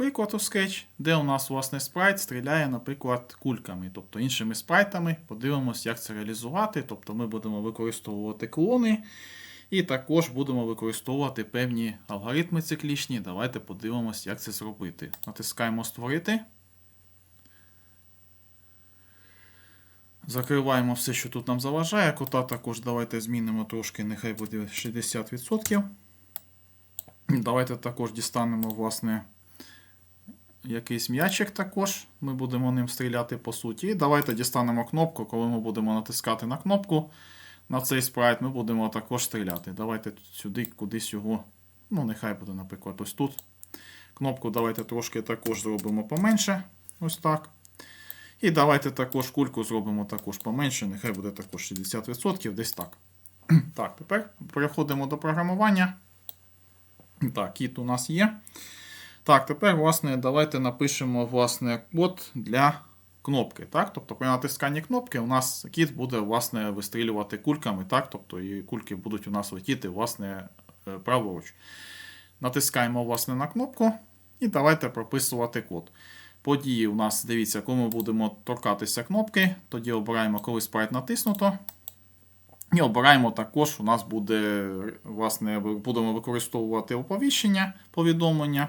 приклад у Sketch, де у нас власне спрайт стріляє, наприклад, кульками, тобто іншими спрайтами. Подивимось, як це реалізувати. Тобто ми будемо використовувати клони. І також будемо використовувати певні алгоритми циклічні. Давайте подивимось, як це зробити. Натискаємо Створити. Закриваємо все, що тут нам заважає. Кота також давайте змінимо трошки, нехай буде 60%. Давайте також дістанемо, власне, якийсь м'ячик також. Ми будемо ним стріляти по суті. І давайте дістанемо кнопку, коли ми будемо натискати на кнопку на цей спрайт, ми будемо також стріляти. Давайте сюди кудись його. Ну, нехай буде, наприклад, ось тут. Кнопку давайте трошки також зробимо поменше. Ось так. І давайте також кульку зробимо також поменше, нехай буде також 60%, десь так. Так, тепер переходимо до програмування. Так, кіт у нас є. Так, тепер, власне, давайте напишемо власне, код для кнопки. Так? Тобто при натисканні кнопки у нас кіт буде власне, вистрілювати кульками, так? тобто і кульки будуть у нас летіти власне, е, праворуч. Натискаємо власне, на кнопку і давайте прописувати код. Події у нас, дивіться, коли ми будемо торкатися кнопки, тоді обираємо, коли спрайт натиснуто. І обираємо також, у нас буде, власне, будемо використовувати оповіщення, повідомлення.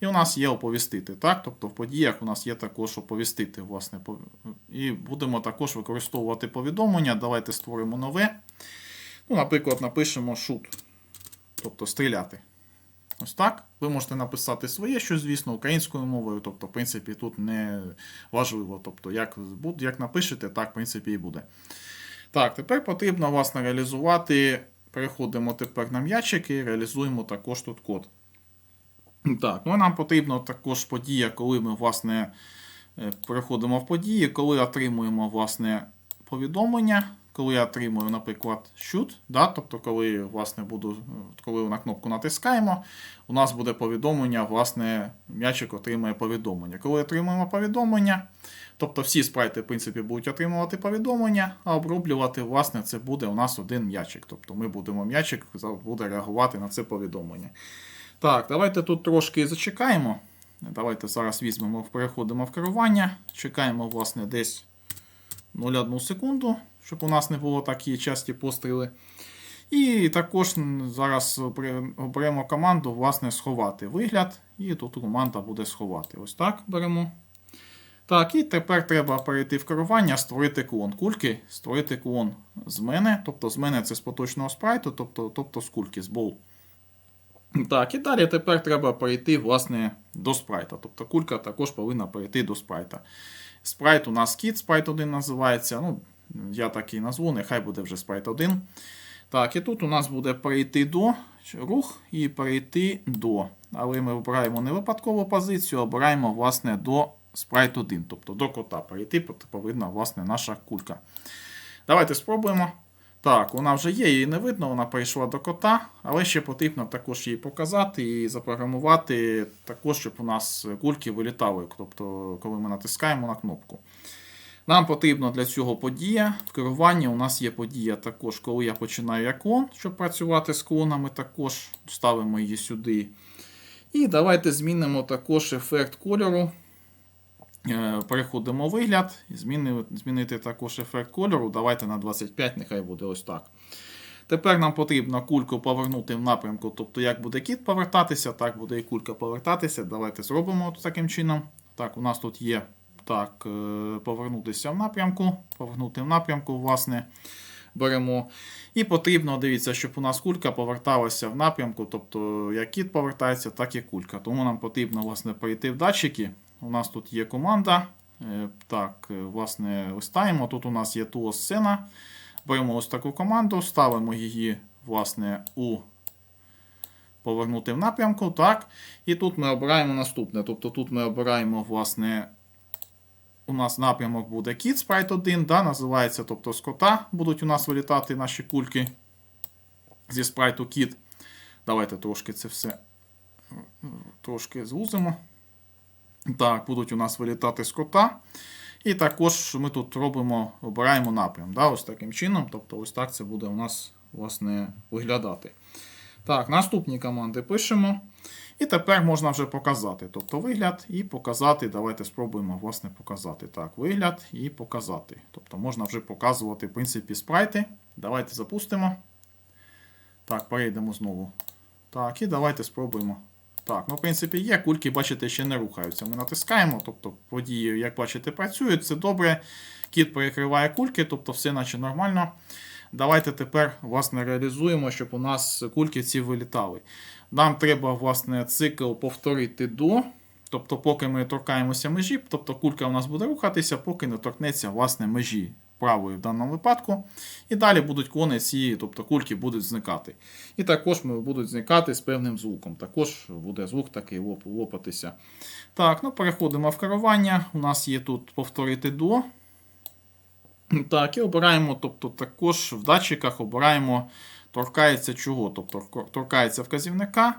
І у нас є оповістити. так? Тобто в подіях у нас є також оповістити. власне. І будемо також використовувати повідомлення. Давайте створимо нове. Ну, Наприклад, напишемо shoot, тобто стріляти. Ось так. Ви можете написати своє, що, звісно, українською мовою. Тобто, в принципі, тут не важливо. Тобто, як, як напишете, так, в принципі, і буде. Так, тепер потрібно власне реалізувати. Переходимо тепер на м'ячик і реалізуємо також тут код. Так, ну нам потрібно також подія, коли ми, власне, е, переходимо в події, коли отримуємо, власне, повідомлення, коли я отримую, наприклад, shoot, да, тобто, коли, власне, буду, е, коли на кнопку натискаємо, у нас буде повідомлення, власне, м'ячик отримує повідомлення. Коли отримуємо повідомлення, тобто всі спрайти, в принципі, будуть отримувати повідомлення, а оброблювати, власне, це буде у нас один м'ячик. Тобто ми будемо м'ячик, буде реагувати на це повідомлення. Так, давайте тут трошки зачекаємо. Давайте зараз візьмемо, переходимо в керування. Чекаємо, власне, десь 0,1 секунду, щоб у нас не було такі часті постріли. І також зараз оберемо команду, власне, сховати вигляд. І тут команда буде сховати. Ось так беремо. Так, і тепер треба перейти в керування, створити клон кульки, створити клон з мене. Тобто з мене це з поточного спрайту, тобто, тобто з кульки, з бол. Так, і далі тепер треба перейти власне, до спрайта. Тобто кулька також повинна перейти до спрайта. Спрайт у нас кіт, спрайт 1 називається. Ну, я так і назву, нехай буде вже спрайт 1. Так, і тут у нас буде перейти до рух і перейти до. Але ми обираємо не випадкову позицію, обираємо власне до спрайт 1. Тобто до кота перейти повинна власне наша кулька. Давайте спробуємо. Так, вона вже є, її не видно, вона перейшла до кота, але ще потрібно також її показати і запрограмувати також, щоб у нас кульки вилітали, тобто, коли ми натискаємо на кнопку. Нам потрібно для цього подія. В керуванні у нас є подія також, коли я починаю клон, щоб працювати з клонами, також ставимо її сюди. І давайте змінимо також ефект кольору. Е, Переходимо вигляд, змінити також ефект кольору. Давайте на 25, нехай буде ось так. Тепер нам потрібно кульку повернути в напрямку, тобто як буде кіт повертатися, так буде і кулька повертатися. Давайте зробимо таким чином. Так, у нас тут є так, е, повернутися в напрямку, повернути в напрямку, власне, беремо. І потрібно, дивіться, щоб у нас кулька поверталася в напрямку, тобто як кіт повертається, так і кулька. Тому нам потрібно власне, перейти в датчики. У нас тут є команда. Е, Так, е, власне, листаємо. Тут у нас є тула сцена. Беремо ось таку команду, ставимо її, власне, у повернути в напрямку. Так. І тут ми обираємо наступне. Тобто тут ми обираємо, власне, у нас напрямок буде Kit Sprite 1, да, називається, тобто з кота будуть у нас вилітати наші кульки зі спрайту Kit. Давайте трошки це все е, трошки звузимо. Так, будуть у нас вилітати з кота. І також ми тут робимо, обираємо напрям. Да, ось таким чином. Тобто, ось так це буде у нас власне, виглядати. Так, наступні команди пишемо. І тепер можна вже показати. Тобто вигляд і показати. Давайте спробуємо власне показати. Так, вигляд і показати. Тобто можна вже показувати, в принципі, спрайти. Давайте запустимо. Так, перейдемо знову. Так, і давайте спробуємо. Так, ну в принципі є. Кульки, бачите, ще не рухаються. Ми натискаємо, тобто події, як бачите, працюють. Це добре. Кіт перекриває кульки, тобто все наче нормально. Давайте тепер власне реалізуємо, щоб у нас кульки ці вилітали. Нам треба власне цикл повторити до. Тобто, поки ми торкаємося межі, тобто кулька у нас буде рухатися, поки не торкнеться власне межі правої в даному випадку. І далі будуть клони ці, тобто кульки будуть зникати. І також будуть зникати з певним звуком. Також буде звук такий лоп, лопатися. Так, ну переходимо в керування. У нас є тут повторити до. Так, і обираємо, тобто також в датчиках обираємо торкається чого. Тобто торкається вказівника.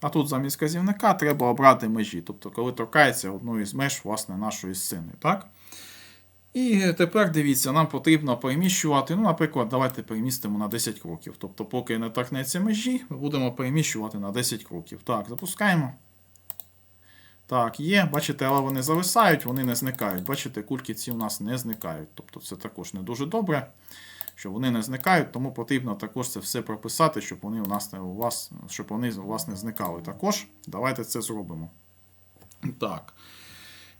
А тут замість вказівника треба обрати межі. Тобто, коли торкається одної з меж власне, нашої сцени. Так? І тепер дивіться, нам потрібно переміщувати. Ну, наприклад, давайте перемістимо на 10 кроків. Тобто, поки не торкнеться межі, ми будемо переміщувати на 10 кроків. Так, запускаємо. Так, є, бачите, але вони зависають, вони не зникають. Бачите, кульки ці у нас не зникають. Тобто це також не дуже добре, що вони не зникають, тому потрібно також це все прописати, щоб вони у нас не у вас, щоб вони у вас не зникали. Також давайте це зробимо. Так.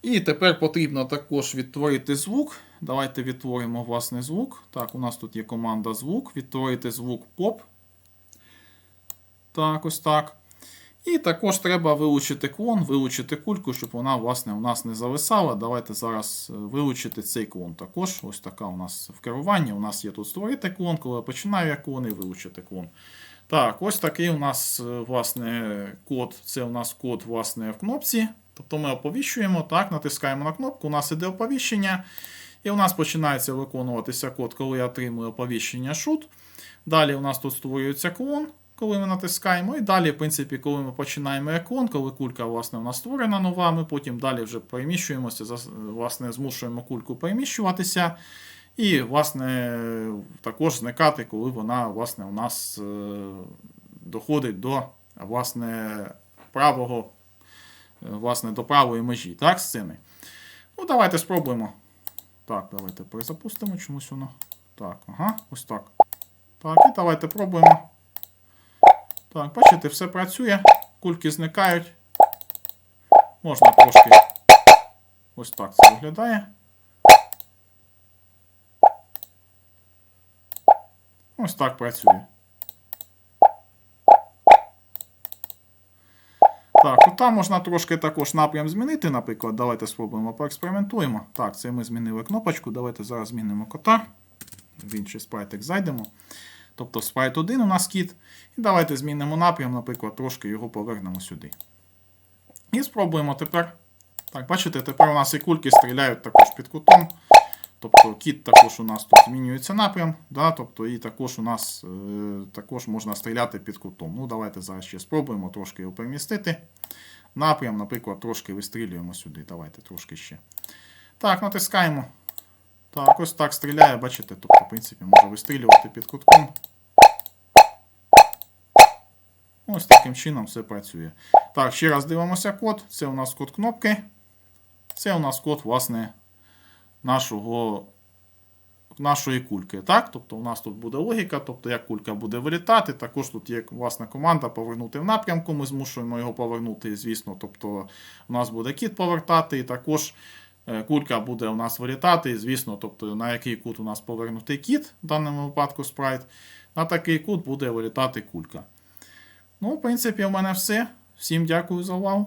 І тепер потрібно також відтворити звук. Давайте відтворимо власне звук. Так, у нас тут є команда звук. Відтворити звук поп. Так, ось так. І також треба вилучити клон, вилучити кульку, щоб вона власне, у нас не зависала. Давайте зараз е, вилучити цей клон. Також ось така у нас в керуванні. У нас є тут створити клон, коли я починаю я клон і вилучити клон. Так, ось такий у нас е, власне код. Це у нас код власне в кнопці. Тобто ми оповіщуємо, так, натискаємо на кнопку, у нас іде оповіщення. І у нас починається виконуватися код, коли я отримую оповіщення shoot. Далі у нас тут створюється клон, коли ми натискаємо. І далі, в принципі, коли ми починаємо еклон, коли кулька власне, у нас створена нова, ми потім далі вже переміщуємося, власне, змушуємо кульку переміщуватися. І, власне, також зникати, коли вона власне, у нас е, доходить до власне, правого власне, до правої межі, так, сцени. Ну, давайте спробуємо. Так, давайте перезапустимо чомусь воно. Так, ага, ось так. Так, і давайте пробуємо. Так, бачите, все працює. Кульки зникають. Можна трошки. Ось так це виглядає. Ось так працює. Так, то там можна трошки також напрям змінити, наприклад. Давайте спробуємо поекспериментуємо. Так, це ми змінили кнопочку. Давайте зараз змінимо кота. В інший спрайтик зайдемо. Тобто спрайт 1 у нас кіт. І давайте змінимо напрям, наприклад, трошки його повернемо сюди. І спробуємо тепер. Так, бачите, тепер у нас і кульки стріляють також під кутом. Тобто кіт також у нас тут змінюється напрям, да, тобто і також у нас е, також можна стріляти під кутом. Ну, Давайте зараз ще спробуємо трошки його перемістити. Напрям, наприклад, трошки вистрілюємо сюди. Давайте трошки ще. Так, натискаємо. Так, ось так стріляє, бачите, тобто, в принципі, може вистрілювати під кутком. Ось таким чином все працює. Так, ще раз дивимося код. Це у нас код кнопки. Це у нас код, власне нашого, нашої кульки. Так? Тобто у нас тут буде логіка, тобто як кулька буде вилітати. Також тут є власна команда повернути в напрямку. Ми змушуємо його повернути, звісно. Тобто у нас буде кіт повертати, і також е, кулька буде у нас вилітати. Звісно, тобто на який кут у нас повернутий кіт, в даному випадку спрайт. На такий кут буде вилітати кулька. Ну, в принципі, у мене все. Всім дякую за увагу.